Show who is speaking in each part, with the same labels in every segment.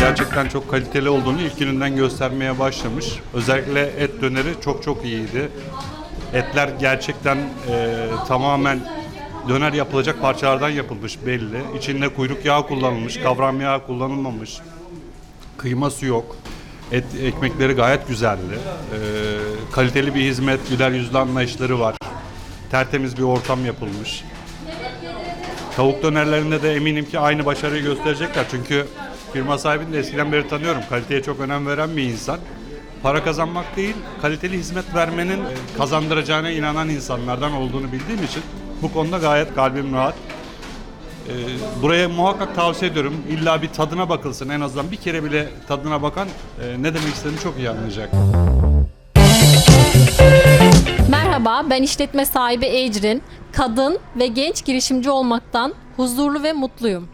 Speaker 1: Gerçekten çok kaliteli olduğunu ilk gününden göstermeye başlamış. Özellikle et döneri çok çok iyiydi. Etler gerçekten e, tamamen döner yapılacak parçalardan yapılmış belli. İçinde kuyruk yağı kullanılmış, kavram yağı kullanılmamış. Kıyması yok. Et ekmekleri gayet güzeldi. E, kaliteli bir hizmet, güler yüzlü anlayışları var. Tertemiz bir ortam yapılmış. Tavuk dönerlerinde de eminim ki aynı başarıyı gösterecekler. Çünkü firma sahibini de eskiden beri tanıyorum. Kaliteye çok önem veren bir insan. Para kazanmak değil, kaliteli hizmet vermenin e, kazandıracağına inanan insanlardan olduğunu bildiğim için bu konuda gayet kalbim rahat. E, Buraya muhakkak tavsiye ediyorum. İlla bir tadına bakılsın. En azından bir kere bile tadına bakan e, ne demek istediğimi çok iyi anlayacak.
Speaker 2: Merhaba, ben işletme sahibi Ecrin. Kadın ve genç girişimci olmaktan huzurlu ve mutluyum.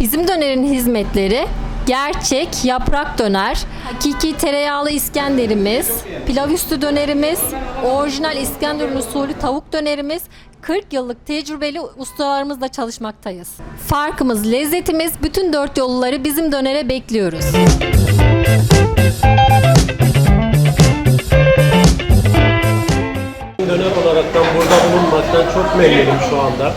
Speaker 2: Bizim dönerin hizmetleri gerçek yaprak döner, hakiki tereyağlı İskenderimiz, pilav üstü dönerimiz, orijinal İskenderun usulü tavuk dönerimiz, 40 yıllık tecrübeli ustalarımızla çalışmaktayız. Farkımız, lezzetimiz, bütün dört yolluları bizim dönere bekliyoruz.
Speaker 3: Dönem olaraktan burada bulunmaktan çok memnunum şu anda.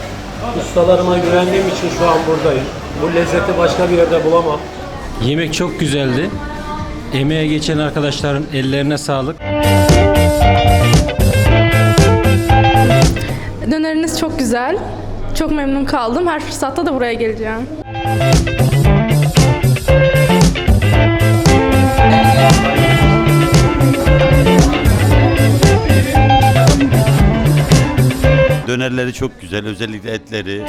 Speaker 3: Ustalarıma güvendiğim için şu an buradayım. Bu lezzeti başka bir yerde bulamam.
Speaker 4: Yemek çok güzeldi. Emeğe geçen arkadaşların ellerine sağlık.
Speaker 5: Döneriniz çok güzel. Çok memnun kaldım. Her fırsatta da buraya geleceğim.
Speaker 6: Dönerleri çok güzel, özellikle etleri.